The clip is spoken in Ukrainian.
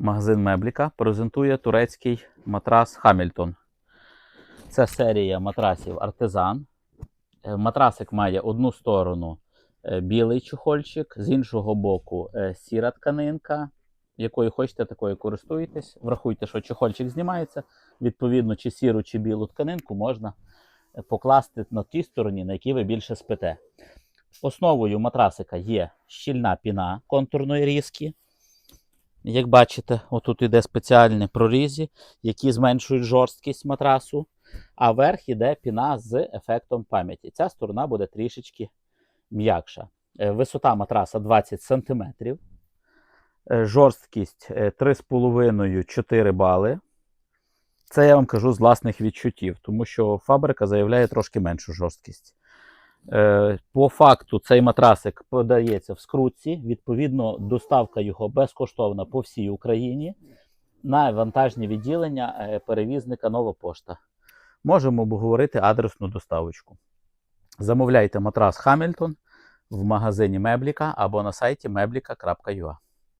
Магазин Мебліка презентує турецький матрас Хамільтон. Це серія матрасів Артезан. Е, Матрасик має одну сторону е, білий чохольчик, з іншого боку е, сіра тканинка, якою хочете, такою користуєтесь. Врахуйте, що чохольчик знімається. Відповідно, чи сіру, чи білу тканинку можна покласти на тій стороні, на якій ви більше спите. Основою матрасика є щільна піна контурної різки. Як бачите, отут іде спеціальні прорізі, які зменшують жорсткість матрасу, а верх іде піна з ефектом пам'яті. Ця сторона буде трішечки м'якша. Е, Висота матраса 20 см, жорсткість е, 3,5-4 бали. Це я вам кажу з власних відчуттів, тому що фабрика заявляє трошки меншу жорсткість. Е, По факту цей матрасик подається в скрутці. Відповідно, доставка його безкоштовна по всій Україні на вантажні відділення е, перевізника Нова Пошта. Можемо обговорити адресну доставочку. Замовляйте матрас Хамільтон в магазині Мебліка або на сайті meblika.ua.